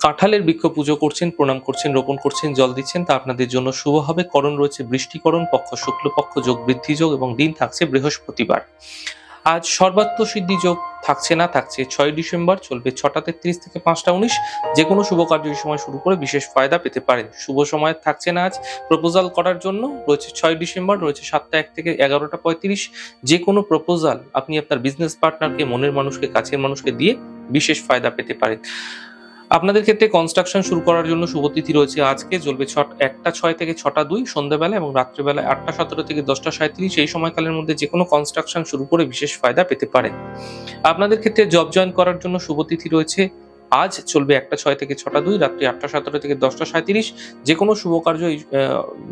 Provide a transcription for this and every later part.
কাঁঠালের বৃক্ষ পুজো করছেন, প্রণাম করছেন, রোপণ করছেন, জল দিচ্ছেন, তা আপনাদের জন্য শুভ হবে। করণ রয়েছে বৃষ্টিকরণ, পক্ষ শুক্লপক্ষ যোগ বৃদ্ধি যোগ এবং দিন থাকছে বৃহস্পতিবার। আজ সর্বাত্ম সিদ্ধি যোগ থাকছে না, থাকছে ছয় ডিসেম্বর, চলবে ছটা তেত্রিশ থেকে পাঁচটা উনিশ। যে কোনো শুভ কার্য সময় শুরু করে বিশেষ ফায়দা পেতে পারেন। শুভ সময় থাকছে না আজ। প্রপোজাল করার জন্য রয়েছে ছয় ডিসেম্বর, রয়েছে সাতটা এক থেকে এগারোটা পঁয়ত্রিশ। যে কোনো প্রপোজাল আপনি আপনার বিজনেস পার্টনারকে মনের মানুষকে, কাছের মানুষকে দিয়ে বিশেষ ফায়দা পেতে পারেন। আপনাদের ক্ষেত্রে কনস্ট্রাকশন শুরু করার জন্য শুভতিথি রয়েছে আজকে। চলবে ছট, একটা ছয় থেকে ছটা দুই সন্ধ্যাবেলা এবং রাত্রিবেলায় আটটা সতেরো থেকে দশটা সাঁত্রিশ এই সময়কালের মধ্যে যে কোনো কনস্ট্রাকশন শুরু করে বিশেষ ফায়দা পেতে পারেন আপনাদের ক্ষেত্রে জব জয়েন করার জন্য শুভতিথি রয়েছে। আজ চলবে একটা ছয় থেকে ছটা দুই রাত্রি আটটা সতেরো থেকে দশটা সাঁত্রিশ যে কোনো শুভ কার্য এই,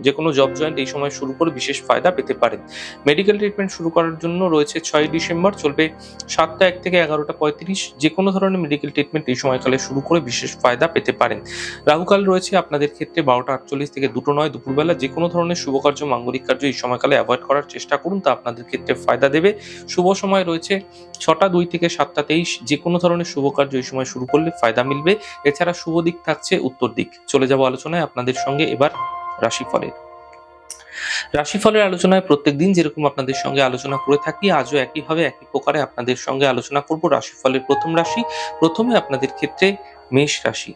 যে কোনো জব জয়েন্ট এই সময় শুরু করে বিশেষ ফায়দা পেতে পারেন। মেডিকেল ট্রিটমেন্ট শুরু করার জন্য রয়েছে ছয় ডিসেম্বর চলবে সাতটা এক থেকে এগারোটা পঁয়ত্রিশ। যে কোনো ধরনের মেডিকেল ট্রিটমেন্ট এই সময়কালে শুরু করে বিশেষ ফায়দা পেতে পারেন। রাহুকাল রয়েছে আপনাদের ক্ষেত্রে বারোটা আটচল্লিশ থেকে দুটো নয় দুপুরবেলা। যে কোনো ধরনের শুভ কার্য মাঙ্গলিক কার্য এই সময়কালে অ্যাভয়েড করার চেষ্টা করুন তা আপনাদের ক্ষেত্রে ফায়দা দেবে। শুভ সময় রয়েছে ছটা দুই থেকে সাতটা তেইশ। যে কোনো ধরনের শুভ কার্য এই সময় শুরু করলে ফায়দা মিলবে। এছাড়া শুভ দিক থাকছে উত্তর দিক। চলে যাব আলোচনায় আপনাদের সঙ্গে এবার রাশিফলের। রাশিফলের আলোচনায় প্রত্যেকদিন যেরকম আপনাদের সঙ্গে আলোচনা করে থাকি, আজও একইভাবে একই প্রকারে আপনাদের সঙ্গে আলোচনা করব রাশিফলের প্রথম রাশি। প্রথমে আপনাদের ক্ষেত্রে মেষ রাশি।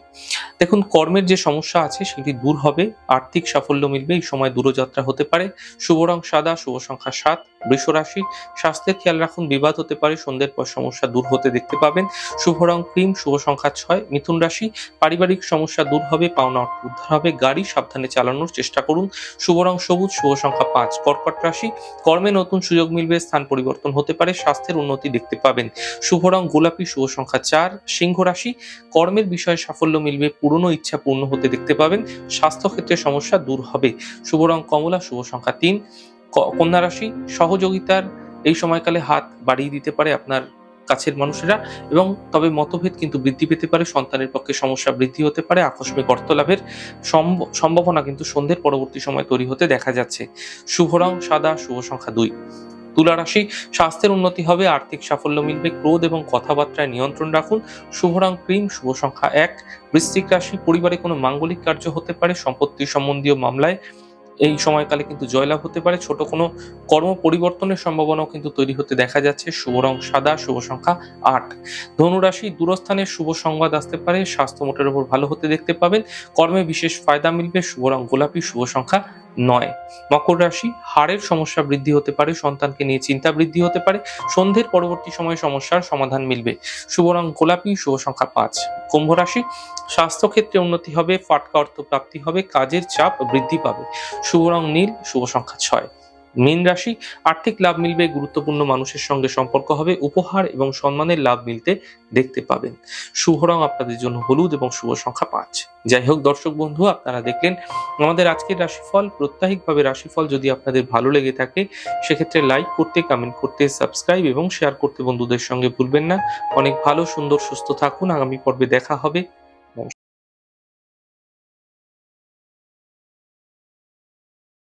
দেখুন, কর্মের যে সমস্যা আছে সেটি দূর হবে, আর্থিক সাফল্য মিলবে, এই সময় দূরযাত্রা হতে পারে। শুভ রং সাদা, শুভ সংখ্যা সাত। বৃষ রাশি স্বাস্থ্যের খেয়াল রাখুন, বিবাদ হতে পারে, সন্ধ্যের পর সমস্যা দূর হতে দেখতে পাবেন। শুভ রং ক্রিম, শুভ সংখ্যা ছয়, মিথুন রাশি, পারিবারিক সমস্যা দূর হবে, পাওনা অর্থ উদ্ধার হবে, গাড়ি সাবধানে চালানোর চেষ্টা করুন। শুভ রং সবুজ, শুভ সংখ্যা পাঁচ, কর্কট রাশি, কর্মে নতুন সুযোগ মিলবে, স্থান পরিবর্তন হতে পারে, স্বাস্থ্যের উন্নতি দেখতে পাবেন। শুভ রং গোলাপি, শুভ সংখ্যা চার, সিংহ রাশি, কর্মের বিষয়ে সাফল্য মিলবে, পুরনো ইচ্ছা পূর্ণ হতে দেখতে পাবেন, স্বাস্থ্যক্ষেত্রে সমস্যা দূর হবে। শুভ রং কমলা, শুভ সংখ্যা তিন কন্যা রাশি, সহযোগিতার এই সময়কালে হাত বাড়িয়ে দিতে পারে আপনার কাছের মানুষেরা এবং তবে মতভেদ কিন্তু বৃদ্ধি পেতে পারে, সন্তানের পক্ষে সমস্যা বৃদ্ধি হতে পারে, আকস্মিক অর্থ লাভের সম্ভ- সম্ভাবনা কিন্তু সন্ধ্যের পরবর্তী সময় তৈরি হতে দেখা যাচ্ছে। শুভ রং, সাদা, শুভ সংখ্যা দুই। তুলা রাশি, স্বাস্থ্যের উন্নতি হবে, আর্থিক সাফল্য মিলবে, ক্রোধ এবং কথাবার্তায় নিয়ন্ত্রণ রাখুন। শুভ রং, ক্রিম, শুভ সংখ্যা এক। বৃশ্চিক রাশি, পরিবারে কোনো মাঙ্গলিক কার্য হতে পারে, সম্পত্তি সম্বন্ধীয় মামলায় এই সময়কালে কিন্তু জয়লাভ হতে পারে। ছোট কোনো কর্ম পরিবর্তনের সম্ভাবনাও কিন্তু তৈরি হতে দেখা যাচ্ছে। শুভ রং সাদা, শুভ সংখ্যা আট। ধনুরাশি দূরস্থানের শুভ সংবাদ আসতে পারে। স্বাস্থ্য মোটের উপর ভালো হতে দেখতে পাবেন। কর্মে বিশেষ ফায়দা মিলবে। শুভ রং গোলাপি, শুভ সংখ্যা নয়। মকর রাশি, হাড়ের সমস্যা বৃদ্ধি হতে পারে, সন্তানকে নিয়ে চিন্তা বৃদ্ধি হতে পারে, সন্ধ্যের পরবর্তী সময়ে সমস্যার সমাধান মিলবে। শুভ রং গোলাপি, শুভ সংখ্যা পাঁচ। কুম্ভ রাশি, স্বাস্থ্যক্ষেত্রে উন্নতি হবে, ফাটকা অর্থ প্রাপ্তি হবে, কাজের চাপ বৃদ্ধি পাবে। শুভ রং নীল, শুভ সংখ্যা ছয়। মীন রাশি, আর্থিক লাভ মিলবে, গুরুত্বপূর্ণ মানুষের সঙ্গে সম্পর্ক হবে, উপহার এবং সম্মানের লাভ মিলতে দেখতে পাবেন। শুভ রং আপনাদের জন্য হলুদ এবং শুভ সংখ্যা পাঁচ। যাই হোক দর্শক বন্ধু, আপনারা দেখলেন আমাদের আজকের রাশিফল। প্রত্যাহিকভাবে রাশিফল যদি আপনাদের ভালো লেগে থাকে, সেক্ষেত্রে লাইক করতে কমেন্ট করতে সাবস্ক্রাইব এবং শেয়ার করতে বন্ধুদের সঙ্গে ভুলবেন না। অনেক ভালো, সুন্দর, সুস্থ থাকুন। আগামী পর্বে দেখা হবে।